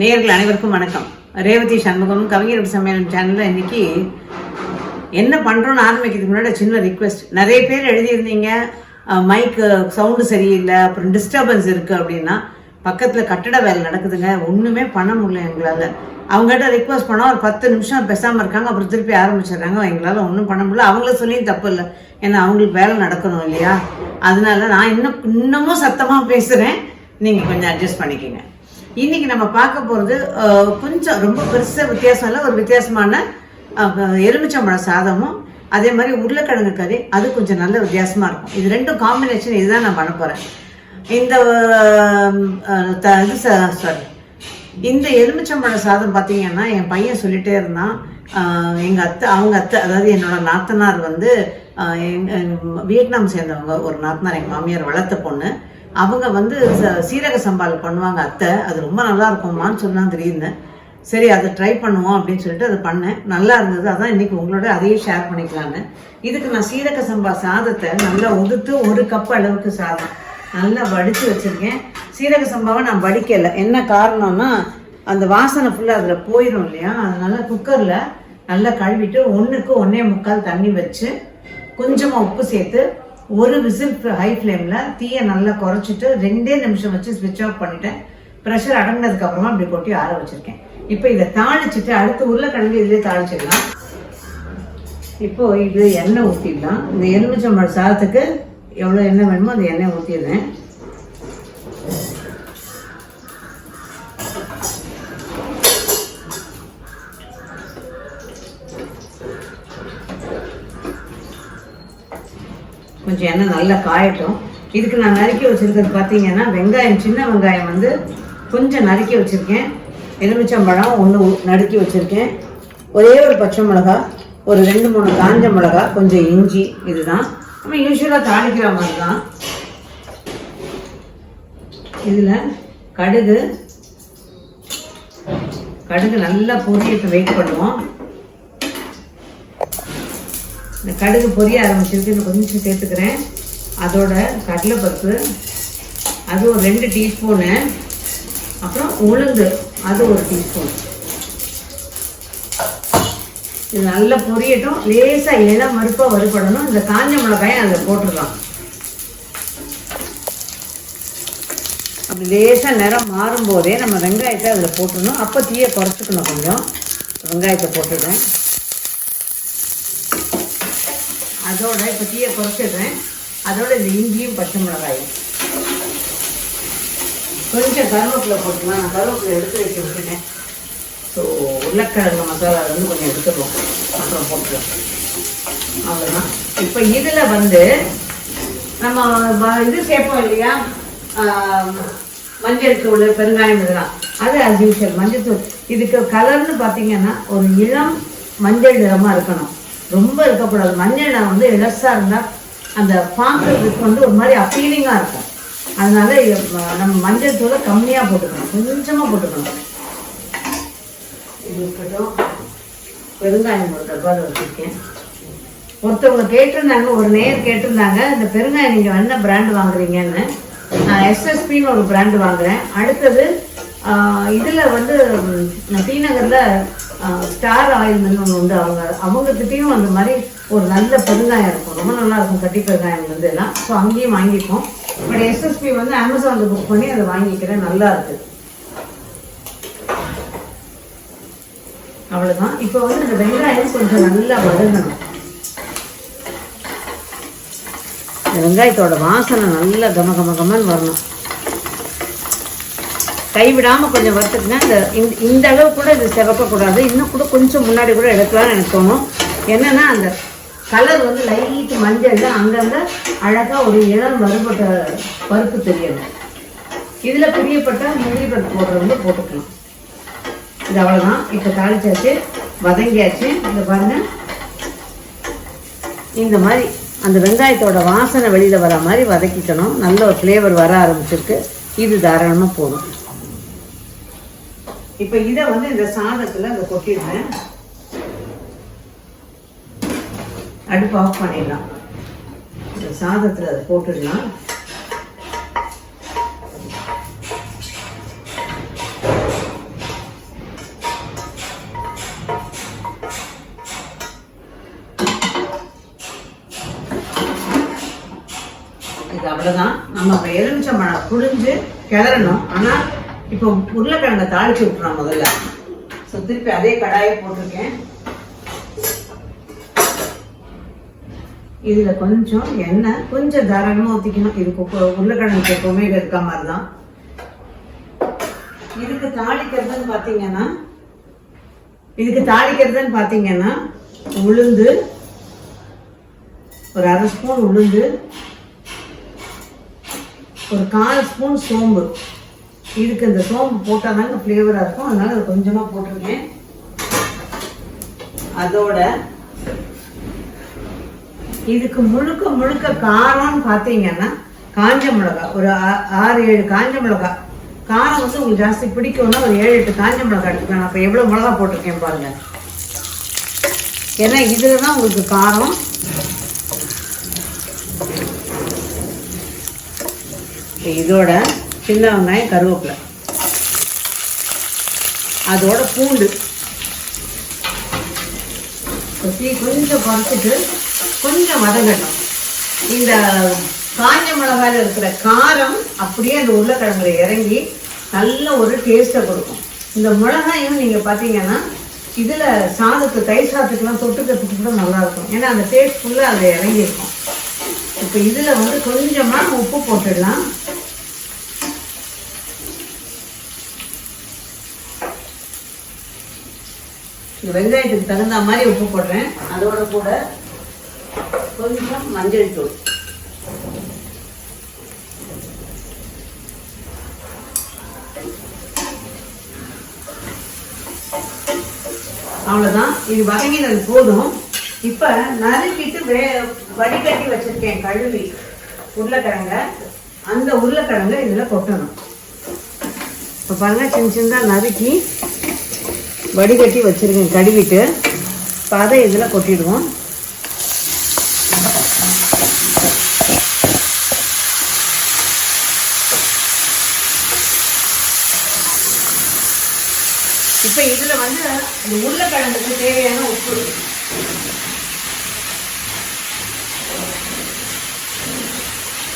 நேயர்கள் அனைவருக்கும் வணக்கம். ரேவதி சண்முகம் கவிஞர் சம்மேளனம் சேனலில் இன்னைக்கு என்ன பண்றோம்னு ஆரம்பிக்கிறதுக்கு முன்னாடி சின்ன ரிக்வெஸ்ட் நிறைய பேர் எழுதியிருந்தீங்க. மைக்கு சவுண்டு சரியில்லை அப்புறம் டிஸ்டர்பன்ஸ் இருக்கு அப்படின்னா பக்கத்தில் கட்டட வேலை நடக்குதுங்க. ஒன்றுமே பண்ண முடியல எங்களால். அவங்ககிட்ட ரிக்வஸ்ட் பண்ணோம் ஒரு பத்து நிமிஷம் பேசாமல் இருக்காங்க அப்புறம் திருப்பி ஆரம்பிச்சிடுறாங்க. எங்களால் ஒன்றும் பண்ண முடியல. அவங்கள சொல்லியும் தப்பு இல்லை. ஏன்னா அவங்களுக்கு வேலை நடக்கணும் இல்லையா? அதனால நான் இன்னும் இன்னமும் சத்தமாக பேசுகிறேன் நீங்கள் கொஞ்சம் அட்ஜஸ்ட் பண்ணிக்கோங்க. இன்னைக்கு நம்ம பார்க்க போறது கொஞ்சம் ரொம்ப பெருசாக வித்தியாசம் இல்லை ஒரு வித்தியாசமான எலுமிச்சம்பழம் சாதமும் அதே மாதிரி உருளைக்கிழங்கு கறி அது கொஞ்சம் நல்ல வித்தியாசமா இருக்கும். இது ரெண்டும் காம்பினேஷன் இதுதான் நான் பண்ண போறேன். இந்த இது சாரி இந்த எலுமிச்சம்பழ சாதம் பார்த்தீங்கன்னா என் பையன் சொல்லிட்டே இருந்தான். எங்கள் அத்தை அவங்க அத்தை அதாவது என்னோட நாத்தனார் வந்து வியட்நாம் சேர்ந்தவங்க. ஒரு நாத்தனார் எங்கள் மாமியார் வளர்த்த பொண்ணு. அவங்க வந்து ச- சீரக சம்பால் பண்ணுவாங்க அத்தை. அது ரொம்ப நல்லா இருக்குமான்னு சொன்னால் திடீர்னு. சரி அதை ட்ரை பண்ணுவோம் அப்படின்னு சொல்லிட்டு அதை பண்ணேன். நல்லா இருந்தது. அதான் இன்னைக்கு உங்களோட அதையே ஷேர் பண்ணிக்கலான்னு இதுக்கு நான் சீரக சம்பா சாதத்தை நல்லா உதுத்து ஒரு கப் அளவுக்கு சாதம் நல்லா வடித்து வச்சுருக்கேன். சீரக சம்பாவை நான் வடிக்கலை. என்ன காரணம்னா அந்த வாசனை ஃபுல்லாக அதில் போயிடும் இல்லையா? அதனால் குக்கரில் நல்லா கழுவிட்டு ஒன்றுக்கு ஒன்றே முக்கால் தண்ணி வச்சு கொஞ்சமாக உப்பு சேர்த்து ஒரு விசில் ஹை ஃப்ளேமில் தீயை நல்லா குறைச்சிட்டு ரெண்டே நிமிஷம் வச்சு ஸ்விட்ச் ஆஃப் பண்ணிட்டேன் ப்ரெஷர் அடங்கினதுக்கு அப்புறமா இப்படி கொட்டி ஆற வச்சிருக்கேன். இப்போ இதை தாளிச்சிட்டு அடுத்து உருளைக்கிழங்கு இதிலே தாளிச்சிடலாம். இப்போ இது எண்ணெய் ஊற்றிடலாம் இந்த எலுமிச்சம்பழ சாதத்துக்கு எவ்வளோ எண்ணெய் வேணுமோ அந்த எண்ணெய் ஊற்றிடுறேன் கொஞ்சம் எண்ணெய் நல்லா காயட்டும். இதுக்கு நான் நறுக்கி வச்சிருக்கிறது பார்த்தீங்கன்னா வெங்காயம் சின்ன வெங்காயம் வந்து கொஞ்சம் நறுக்கி வச்சிருக்கேன். எலுமிச்சம்பழம் ஒன்று நறுக்கி வச்சிருக்கேன். ஒரே ஒரு பச்சை மிளகா ஒரு ரெண்டு மூணு காஞ்ச மிளகா கொஞ்சம் இஞ்சி இதுதான். நம்ம யூஸ்வலாக தாளிக்கிற மாதிரி தான் இதில் கடுகு கடுகு நல்லா பொரியத்தை வெயிட் பண்ணுவோம். இந்த கடுகு பொரிய ஆரம்பிச்சிருக்கு. இது கொஞ்சம் சேர்த்துக்கிறேன். அதோட கடலைப்பருப்பு அது ஒரு ரெண்டு டீஸ்பூனு. அப்புறம் உளுந்து அது ஒரு டீஸ்பூன். இது நல்லா பொரியட்டும். லேசாக இளம் மறுப்பாக வறுபடணும். இந்த காஞ்ச மிளகாயை அதில் போட்டுடலாம். அப்படி லேசாக நிறம் மாறும்போதே நம்ம வெங்காயத்தை அதில் போட்டுடணும். அப்போ தீயை குறைச்சிக்கணும் கொஞ்சம். வெங்காயத்தை போட்டுடுறேன். அதோட இப்போ தீயை குறைச்சிடுறேன். அதோட இந்த இஞ்சியும் பச்சை மிளகாயும். கொஞ்சம் கருவேப்பிலை போட்டுக்கலாம். நான் கருவேப்பிலை எடுத்து வச்சு விட்டுட்டேன் ஸோ உருளைக்கிழங்கு மசாலா வந்து கொஞ்சம் எடுத்துக்கலாம். அப்புறம் போட்டுக்கலாம். அவ்வளோதான் இப்போ இதில் வந்து நம்ம இது சேர்ப்போம் இல்லையா? மஞ்சள் தூள் பெருங்காயம் இதெல்லாம். அது அஸ் யூஷுவல் மஞ்சள் தூள். இதுக்கு கலர்னு பார்த்தீங்கன்னா ஒரு இளம் மஞ்சள் நிறமாக இருக்கணும். ரொம்ப இருக்கக்கூடாது மஞ்சள் வந்து இலசா இருந்தால் அந்த பார்க்கறதுக்கு வந்து ஒரு மாதிரி அப்பீலிங்காக இருக்கும். அதனால நம்ம மஞ்சள் தூளை கம்மியாக போட்டுக்கணும். கொஞ்சமாக போட்டுக்கணும். இருக்கட்டும் பெருங்காயம் ஒரு டப்பாவில் வச்சுருக்கேன். ஒருத்தவங்க கேட்டிருந்தாங்க ஒரு நேர் கேட்டிருந்தாங்க இந்த பெருங்காயம் நீங்கள் என்ன பிராண்ட் வாங்குறீங்கன்னு. நான் எஸ்எஸ்பின்னு ஒரு பிராண்ட் வாங்குறேன். அடுத்தது இதில் வந்து ம், ஸ்டார் ஆயில்மெண்ட் ஒன்று வந்து அவங்க அவங்கக்கிட்டேயும் அந்த மாதிரி ஒரு நல்ல பெருங்காயம் இருக்கும். ரொம்ப நல்லா இருக்கும் கட்டி பெருங்காயம் வந்து எல்லாம் ஸோ அங்கேயும் வாங்கிப்போம். பட் எஸ்எஸ்பி வந்து அமேசானில் புக் பண்ணி அதை வாங்கிக்கிறேன். நல்லா இருக்குது அவ்வளவுதான். இப்போ வந்து இந்த வெங்காயம் கொஞ்சம் நல்லா வதங்கணும். வெங்காயத்தோட வாசனை நல்லா கம கம கமன்னு வரணும். கைவிடாமல் கொஞ்சம் வறுத்துக்குங்க இந்த இந்த- இந்த அளவு கூட இது செவக்கக்கூடாது. இன்னும் கூட கொஞ்சம் முன்னாடி கூட எடுக்கலாம்னு எனக்கு தோணும். என்னென்னா அந்த கலர் வந்து லைட்டு மஞ்சள் அங்கங்கே அழகாக ஒரு இளம் வறுபட்ட பருப்பு தெரியணும் இதில் பிரியப்பட்ட முந்திரி பருப்பு போடுறவங்க போட்டுக்கலாம். இது அவ்வளோதான் இப்போ தாளிச்சாச்சு வதங்கியாச்சு. இந்த பாருங்கள் இந்த மாதிரி அந்த வெங்காயத்தோட வாசனை வெளியில் வர மாதிரி வதக்கிக்கணும். நல்ல ஒரு ஃப்ளேவர் வர ஆரம்பிச்சிருக்கு. இது தாராளமாக போதும். இப்ப இத வந்து இந்த சாதத்துல அந்த கொட்டிடுறேன். அடுப்பு ஆஃப் பண்ணிடலாம். இந்த சாதத்துல அதை போட்டுடலாம். இது அவ்வளோதான் நம்ம இப்போ எலுமிச்சம்பழம் புழிஞ்சு கிளறணும். ஆனா இப்போ உருளைக்கிழங்க தாளிச்சு விட்டுறோம் முதல்ல. ஸோ திருப்பி அதே கடாயை போட்டிருக்கேன். இதுல கொஞ்சம் எண்ணெய் கொஞ்சம் தாராளமா ஊற்றிக்கணும் இது உருளைக்கிழங்கு எப்பவுமே இருக்க மாதிரி தான் இதுக்கு தாளிக்கிறதுன்னு பாத்தீங்கன்னா இதுக்கு தாளிக்கிறதுன்னு பாத்தீங்கன்னா உளுந்து ஒரு அரை ஸ்பூன் உளுந்து ஒரு கால் ஸ்பூன் சோம்பு. இதுக்கு இந்த சோம்பு போட்டால் தாங்க ஃப்ளேவராக இருக்கும். அதனால அது கொஞ்சமாக போட்டிருக்கேன். அதோட இதுக்கு முழுக்க முழுக்க காரம்னு பார்த்தீங்கன்னா காஞ்ச மிளகா. ஒரு ஆ- ஆறு ஏழு காஞ்ச மிளகா. காரம் வந்து உங்களுக்கு ஜாஸ்தி பிடிக்கும்னா ஒரு ஏழு எட்டு காஞ்ச மிளகா எடுத்துக்கலாம். நான் இப்போ எவ்வளோ மிளகா போட்டிருக்கேன் பாருங்க. ஏன்னா இதில் தான் உங்களுக்கு காரம். இதோட சின்ன வெங்காயம் கருவேப்பிலை. அதோட பூண்டு. கொத்தி கொஞ்சம் குறைச்சிட்டு கொஞ்சம் வதங்கட்டும். இந்த காஞ்ச மிளகாயில் இருக்கிற காரம் அப்படியே அந்த உருளைக்கிழங்குல இறங்கி நல்ல ஒரு டேஸ்ட்டை கொடுக்கும். இந்த மிளகாயும் நீங்கள் பார்த்தீங்கன்னா இதில் சாதத்து தயிர் சாதத்துக்கெலாம் தொட்டுக்கிறதுக்கு கூட நல்லா இருக்கும் ஏன்னா அந்த டேஸ்ட் ஃபுல்லாக அதில் இறங்கியிருக்கும். இப்போ இதில் வந்து கொஞ்சமாக உப்பு போட்டுடலாம். இந்த வெங்காயத்துக்கு தகுந்த மாதிரி உப்பு போடுறேன். அதோட கூட கொஞ்சம் மஞ்சள் தூள். அவ்வளவுதான். இது வதங்கினது போதும். இப்ப நறுக்கிட்டு வே வடிகட்டி வச்சிருக்கேன் கழுவி உருளைக்கிழங்க. அந்த உருளைக்கிழங்கு இதுல கொட்டணும். இப்போ பாருங்கள் சின்ன சின்னதா நறுக்கி வடிகட்டி வச்சுருக்கேன் கழுவிட்டு இப்போ அதை இதில் கொட்டிடுவோம். இப்போ இதில் வந்து இந்த உருளைக்கிழங்குக்கு தேவையான உப்பு.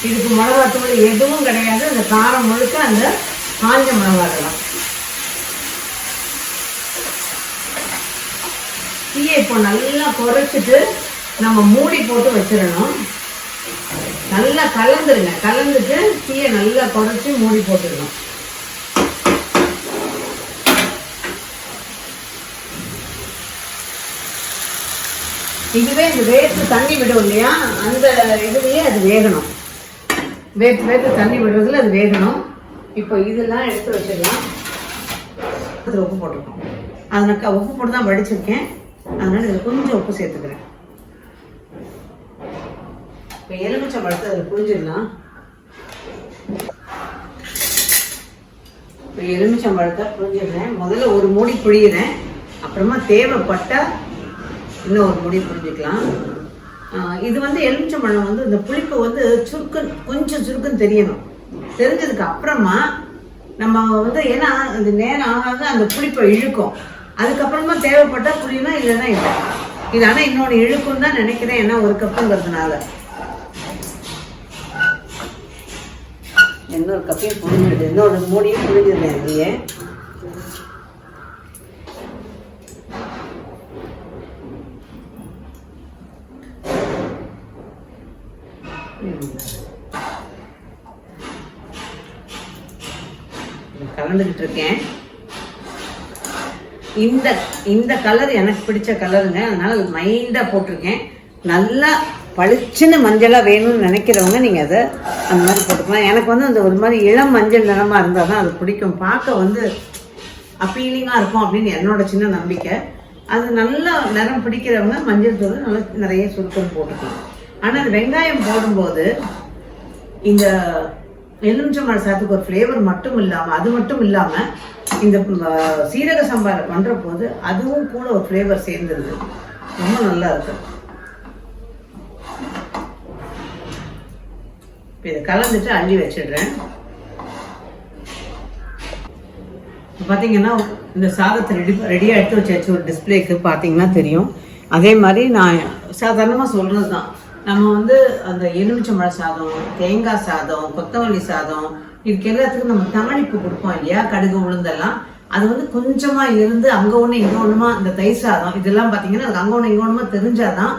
இதுக்கு மிளகாத்தூள் எதுவும் கிடையாது. அந்த காரம் முழுக்க அந்த காஞ்ச மிளகாய் தான். தீயை இப்போ நல்லா குறைச்சிட்டு நம்ம மூடி போட்டு வச்சிடணும். நல்லா கலந்துருங்க. கலந்துட்டு தீயை நல்லா குறைச்சி மூடி போட்டுடணும். இதுவே இந்த வேர்த்து தண்ணி விடும் இல்லையா? அந்த இதுலேயே அது வேகணும். வேத்து வேர்த்து தண்ணி விடுறதுல அது வேகணும். இப்போ இதெல்லாம் எடுத்து வச்சிடலாம். அது உப்பு போட்டிருக்கோம் அதனாக்கா உப்பு போட்டு தான் வடிச்சிருக்கேன். அதனால இதில் கொஞ்சம் உப்பு சேர்த்துக்கிறேன். இப்போ எலுமிச்சை பழத்தை அதில் புரிஞ்சிடலாம். இப்போ எலுமிச்சம் பழத்தை புரிஞ்சிடுறேன். முதல்ல ஒரு மூடி புழியிறேன். அப்புறமா தேவைப்பட்டா இன்னும் ஒரு மூடி புரிஞ்சுக்கலாம். ஆஹ் இது வந்து எலுமிச்சம் பழம் வந்து இந்த புளிப்பு வந்து சுருக்குன்னு கொஞ்சம் சுருக்குன்னு தெரியணும். தெரிஞ்சதுக்கு அப்புறமா நம்ம வந்து ஏன்னா அந்த நேரம் ஆக அந்த புளிப்பை இழுக்கும். அதுக்கப்புறமா தேவைப்பட்டா புளியணும் இல்லைன்னா இல்லை. இது ஆனால் இன்னொன்று இழுக்கும் தான் நினைக்கிறேன். ஏன்னா ஒரு கப்புங்கிறதுனால. இன்னொரு கப்பையும் புழிஞ்சிடு இன்னொரு மூடியும் புழிஞ்சிருந்தேன் அங்கேயே கலந்துக்கிட்டு இருக்கேன். இந்த இந்த கலர் எனக்கு பிடிச்ச கலருங்க அதனால மைண்டாக போட்டிருக்கேன். நல்லா பளிச்சுன்னு மஞ்சளாக வேணும்னு நினைக்கிறவங்க நீங்கள் அதை அந்த மாதிரி போட்டுக்கலாம். எனக்கு வந்து அந்த ஒரு மாதிரி இளம் மஞ்சள் நிறமாக இருந்தால் தான் அது பிடிக்கும். பார்க்க வந்து அப்பீலிங்காக இருக்கும் அப்படின்னு என்னோட சின்ன நம்பிக்கை. அது நல்லா நிறம் பிடிக்கிறவங்க மஞ்சள் தூள் நல்லா நிறைய சுருக்கம் போட்டுக்கலாம். ஆனால் வெங்காயம் போடும்போது இந்த எலுமிச்சம்பழ சாத்துக்கு ஒரு ஃப்ளேவர் மட்டும் இல்லாமல் அது மட்டும் இல்லாமல் இந்த சீரக சம்பாரை பண்ணுற போது அதுவும் கூட ஒரு ஃப்ளேவர் சேர்ந்துருது ரொம்ப நல்லா இருக்கு. இப்போ இதை கலந்துட்டு அள்ளி வச்சிடுறேன். பார்த்தீங்கன்னா இந்த சாதத்தை ரெடி ரெடியாக எடுத்து வச்சு ஒரு டிஸ்பிளேக்கு பார்த்தீங்கன்னா தெரியும். அதே மாதிரி நான் சாதாரணமாக சொல்கிறது தான் நம்ம வந்து அந்த எலுமிச்சம்பழ சாதம் தேங்காய் சாதம் கொத்தமல்லி சாதம் இதுக்கு எல்லாத்துக்கும் நம்ம தாளிப்பு கொடுப்போம் இல்லையா? கடுகு உளுந்தெல்லாம். அது வந்து கொஞ்சமா இருந்து அங்க ஒண்ணு இங்க ஒண்ணுமா இந்த தயிர் சாதம் இதெல்லாம் பாத்தீங்கன்னா அது அங்க ஒண்ணு இங்க ஒண்ணுமா தெரிஞ்சாதான்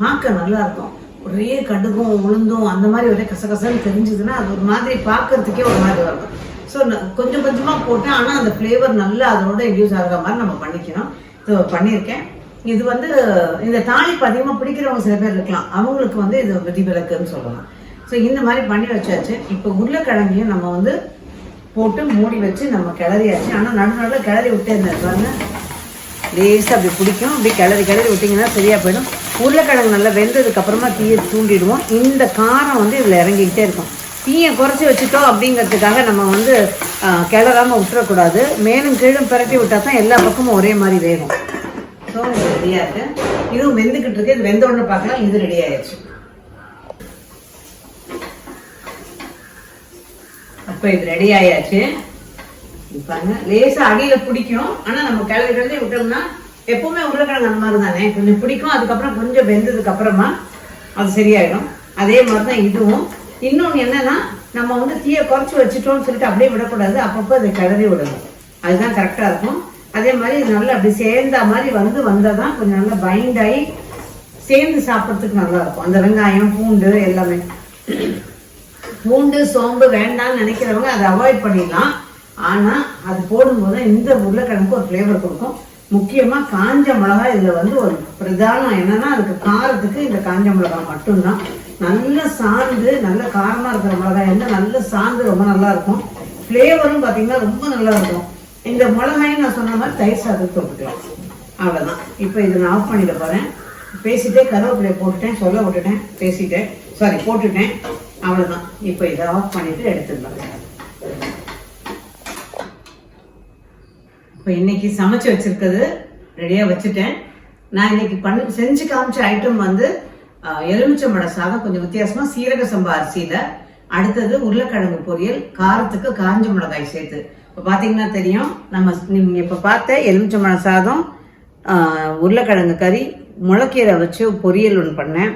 பார்க்க நல்லா இருக்கும் ஒரே கடுகும் உளுந்தும் அந்த மாதிரி ஒரே கசகசன்னு தெரிஞ்சதுன்னா அது ஒரு மாதிரி பார்க்கறதுக்கே ஒரு மாதிரி வரும். ஸோ கொஞ்சம் கொஞ்சமா போட்டேன். ஆனா அந்த ஃப்ளேவர் நல்லா அதோட யூஸ் ஆகிற மாதிரி நம்ம பண்ணிக்கணும். ஸோ பண்ணியிருக்கேன். இது வந்து இந்த தாலிப்பு அதிகமாக பிடிக்கிறவங்க சில பேர் இருக்கலாம். அவங்களுக்கு வந்து இது விதிவிலக்குன்னு சொல்லலாம். ஸோ இந்த மாதிரி பண்ணி வச்சாச்சு. இப்போ உருளைக்கிழங்கையும் நம்ம வந்து போட்டு மூடி வச்சு நம்ம கிளறியாச்சு. ஆனால் நடு நடுவில் கிளறி விட்டே இருந்தாங்க பாருங்க. லேசாக அப்படி பிடிக்கும். அப்படி கிளறி கிளறி விட்டிங்கன்னா சரியாக போயிடும். உருளைக்கிழங்கு நல்லா வெந்ததுக்கப்புறமா தீயை தூண்டிடுவோம். இந்த காரம் வந்து இதில் இறங்கிக்கிட்டே இருக்கும். தீயை குறைச்சி வச்சுட்டோம் அப்படிங்கிறதுக்காக நம்ம வந்து கிளறாமல் விட்டுறக்கூடாது. மேலும் கீழும் பிரட்டி விட்டா தான் எல்லா பக்கமும் ஒரே மாதிரி வேகும். ஸோ இது ரெடியாக இருக்கு இதுவும் வெந்துக்கிட்டு இருக்கு. இது வெந்த உடனே பார்க்கலாம். இது ரெடி ஆயிடுச்சு. அப்போ இது ரெடி ஆயாச்சு. பாருங்க. லேசாக அடியில் பிடிக்கும். ஆனால் நம்ம கிளறி கிளறி விட்டோம்னா எப்பவுமே உருளைக்கிழங்கு அந்த மாதிரி தானே? கொஞ்சம் பிடிக்கும். அதுக்கப்புறம் கொஞ்சம் வெந்ததுக்கு அப்புறமா அது சரியாயிடும். அதே மாதிரி தான் இதுவும். இன்னொன்று என்னன்னா நம்ம வந்து தீயை குறைச்சி வச்சுட்டோம்னு சொல்லிட்டு அப்படியே விடக்கூடாது. அப்பப்போ அதை கிளறி விடணும். அதுதான் கரெக்டாக இருக்கும். அதே மாதிரி இது நல்லா அப்படி சேர்ந்த மாதிரி வந்து வந்தால் தான் கொஞ்சம் நல்லா பைண்ட் ஆகி சேர்ந்து சாப்பிட்றதுக்கு நல்லா இருக்கும். அந்த வெங்காயம் பூண்டு எல்லாமே. பூண்டு சோம்பு வேண்டாம்னு நினைக்கிறவங்க அதை அவாய்ட் பண்ணிடலாம். ஆனா அது போடும்போது இந்த உருளைக்கிழங்கு ஒரு ஃப்ளேவர் கொடுக்கும். முக்கியமா காஞ்ச மிளகாய் இதுல வந்து ஒரு பிரதானம் என்னன்னா அதுக்கு காரத்துக்கு இந்த காஞ்ச மிளகாய் மட்டும்தான். நல்ல சாந்து நல்ல காரமாக இருக்கிற மிளகாய் வந்து நல்ல சாந்து ரொம்ப நல்லா இருக்கும். ஃப்ளேவரும் பார்த்தீங்கன்னா ரொம்ப நல்லா இருக்கும். இந்த மிளகாயும் நான் சொன்ன மாதிரி தயிர் சாதத்தை போட்டுக்கலாம். அவ்வளவுதான். இப்போ இதை நான் ஆஃப் பண்ணிட போறேன். பேசிட்டே கருவேப்பிலையை போட்டுட்டேன் சொல்ல விட்டுட்டேன் பேசிட்டேன். சாரி போட்டுட்டேன். அவ்வளவுதான். இப்போ இதை ஆஃப் பண்ணிட்டு எடுத்துடலாம். இப்போ இன்னைக்கு சமைச்சு வச்சிருக்கிறது ரெடியா வச்சுட்டேன். நான் இன்னைக்கு பண்ண செஞ்சு காமிச்ச ஐட்டம் வந்து ஆஹ், எலுமிச்சம்பழ சாதம். கொஞ்சம் வித்தியாசமா சீரக சம்பா அரிசியில. அடுத்தது உருளைக்கிழங்கு பொரியல் காரத்துக்கு காஞ்ச மிளகாய் சேர்த்து. இப்போ பார்த்தீங்கன்னா தெரியும் நம்ம நீங்கள் இப்போ பார்த்த எலுமிச்சம்பழ சாதம் உருளைக்கிழங்கு கறி முளைக்கீரை வச்சு பொரியல் ஒன்று பண்ணேன்.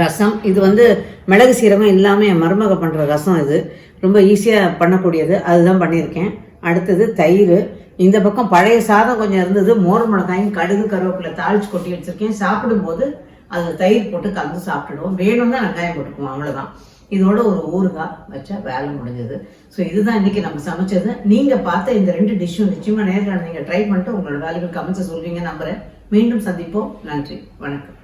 ரசம் இது வந்து மிளகு சீரகம் இல்லாமல் என் மருமக பண்ணுற ரசம் இது. ரொம்ப ஈஸியாக பண்ணக்கூடியது. அதுதான் பண்ணியிருக்கேன். அடுத்தது தயிர். இந்த பக்கம் பழைய சாதம் கொஞ்சம் இருந்தது. மோர் மிளகாயும் கடுகு கருவேப்பிலை தாளிச்சு கொட்டி வச்சுருக்கேன். சாப்பிடும்போது அது தயிர் போட்டு கலந்து சாப்பிட்டுடுவோம். வேணும்னா வெங்காயம் போட்டுக்குவோம். அவ்வளோதான் இதோட ஒரு ஊறுகாய் வச்சா வேலை முடிஞ்சது. ஸோ இதுதான் இன்னைக்கு நம்ம சமைச்சது. நீங்கள் பார்த்த இந்த ரெண்டு டிஷ்ஷும் நிச்சயமாக நேரில் நீங்கள் ட்ரை பண்ணிட்டு உங்களோட வேலைகள் கமெண்ட்ஸை சொல்வீங்க நம்புறேன். மீண்டும் சந்திப்போம். நன்றி. வணக்கம்.